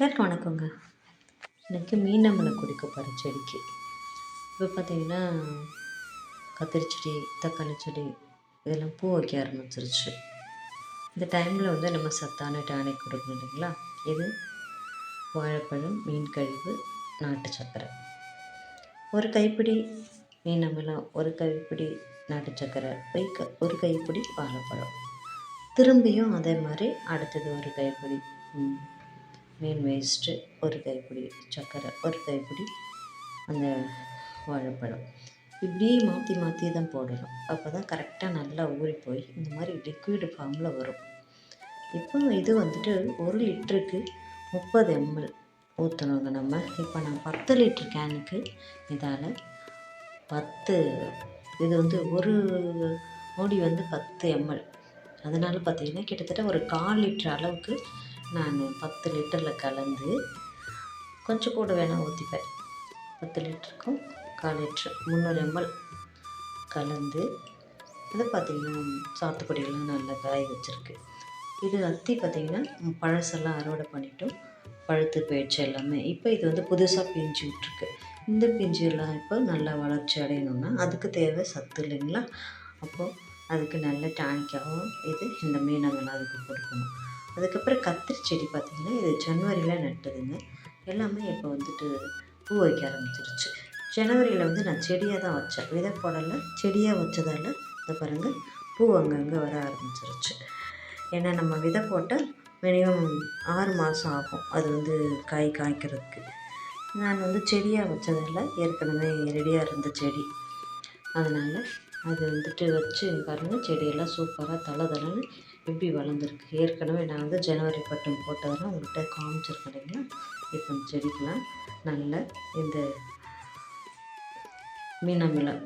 எல்லாருக்கும் வணக்கங்க. எனக்கு மீனம்பழம் கொடுக்க போகிற செடிக்கு. இப்போ பார்த்தீங்கன்னா கத்திரி செடி தக்காளி செடி இதெல்லாம் பூ வைக்க ஆரம்பிச்சிருச்சு. இந்த டைமில் வந்து நம்ம சத்தான டானிக் கொடுக்கணும் இல்லைங்களா? இது வாழைப்பழம் மீன் கழிவு நாட்டு சர்க்கரை ஒரு கைப்பிடி மீன் அமிலம் ஒரு கைப்பிடி நாட்டு சர்க்கரை ஒரு க ஒரு கைப்பிடி வாழைப்பழம். திரும்பியும் அதே மாதிரி அடுத்தது ஒரு கைப்பிடி மீன் வேஸ்ட்டு ஒரு கைப்பிடி சர்க்கரை ஒரு கைப்பிடி அந்த வாழைப்பழம். இப்படியே மாற்றி மாற்றி தான் போடணும். அப்போ தான் கரெக்டாக நல்லா ஊறி போய் இந்த மாதிரி லிக்விடு ஃபார்மில் வரும். இப்போ இது வந்துட்டு ஒரு லிட்டருக்கு முப்பது எம்எல் ஊற்றணுங்க நம்ம. இப்போ நான் பத்து லிட்டர் கேனுக்கு இதால் பத்து இது வந்து ஒரு மூடி வந்து பத்து எம்எல் அதனால் பார்த்திங்கன்னா கிட்டத்தட்ட ஒரு கால் லிட்டர் அளவுக்கு நான் பத்து லிட்டரில் கலந்து கொஞ்சம் கூட வேணால் ஊற்றிப்பேன். பத்து லிட்டருக்கும் கால் லிட்ரு முந்நூறு எம்எல் கலந்து இது பார்த்திங்கன்னா சாத்துக்குடியெல்லாம் நல்லா காய வச்சுருக்கு. இது அத்தி பார்த்திங்கன்னா பழசெல்லாம் அறுவடை பண்ணிட்டோம். பழுத்து போயிடுச்சு எல்லாமே. இப்போ இது வந்து புதுசாக பிஞ்சு விட்ருக்கு இந்த பிஞ்சு எல்லாம் இப்போ நல்லா வளர்ச்சி அடையணும்னா அதுக்கு தேவை சத்து இல்லைங்களா? அப்போது அதுக்கு நல்ல டானிக்காகவும் இது இந்த மீனங்கள் அதுக்கு கொடுக்கணும். அதுக்கப்புறம் கத்திரி செடி பார்த்திங்கன்னா இது ஜனவரியில் நட்டதுங்க. எல்லாமே இப்போ வந்துட்டு பூ வைக்க ஆரம்பிச்சிருச்சு. ஜனவரியில் வந்து நான் செடியாக தான் வச்சேன். விதை போடலை செடியாக வச்சதால் இந்த பாருங்கள் பூ அங்கங்கே வர ஆரம்பிச்சிருச்சு. ஏன்னா நம்ம விதை போட்டால் மினிமம் ஆறு மாதம் ஆகும். அது வந்து காய் காய்க்கிறதுக்கு. நான் வந்து செடியாக வச்சதால் ஏற்கனவே ரெடியாக இருந்த செடி. அதனால் அது வந்துட்டு வச்சு பாருங்கள் செடியெல்லாம் சூப்பராக தலை தலைன்னு எப்படி வளர்ந்துருக்கு. ஏற்கனவே நான் வந்து ஜனவரி பட்டம் போட்டதெல்லாம் உங்கள்கிட்ட காமிச்சிருக்கேன் இல்லைங்களா? இப்போ இந்த செடிக்கெலாம் நல்ல இந்த மீனமிலம்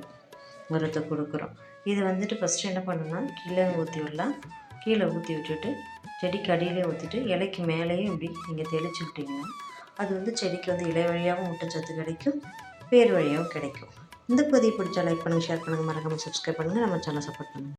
உரத்தை கொடுக்குறோம். இது வந்துட்டு ஃபஸ்ட்டு என்ன பண்ணணும்னா கீழே ஊற்றி விடலாம். கீழே ஊற்றி விட்டுட்டு செடிக்கு அடியிலே ஊற்றிட்டு இலைக்கு மேலேயும் இப்படி நீங்கள் தெளிச்சு விட்டிங்கன்னா அது வந்து செடிக்கு வந்து இலை வழியாகவும் ஊட்டச்சத்து கிடைக்கும். பேர் வழியாக கிடைக்கும். இந்த பதிவு பிடிச்சா லைக் பண்ணுங்கள் ஷேர் பண்ணுங்கள் மறக்காமல் சப்ஸ்கிரைப் பண்ணுங்கள் நம்ம சேனல் சப்போர்ட் பண்ணுங்கள்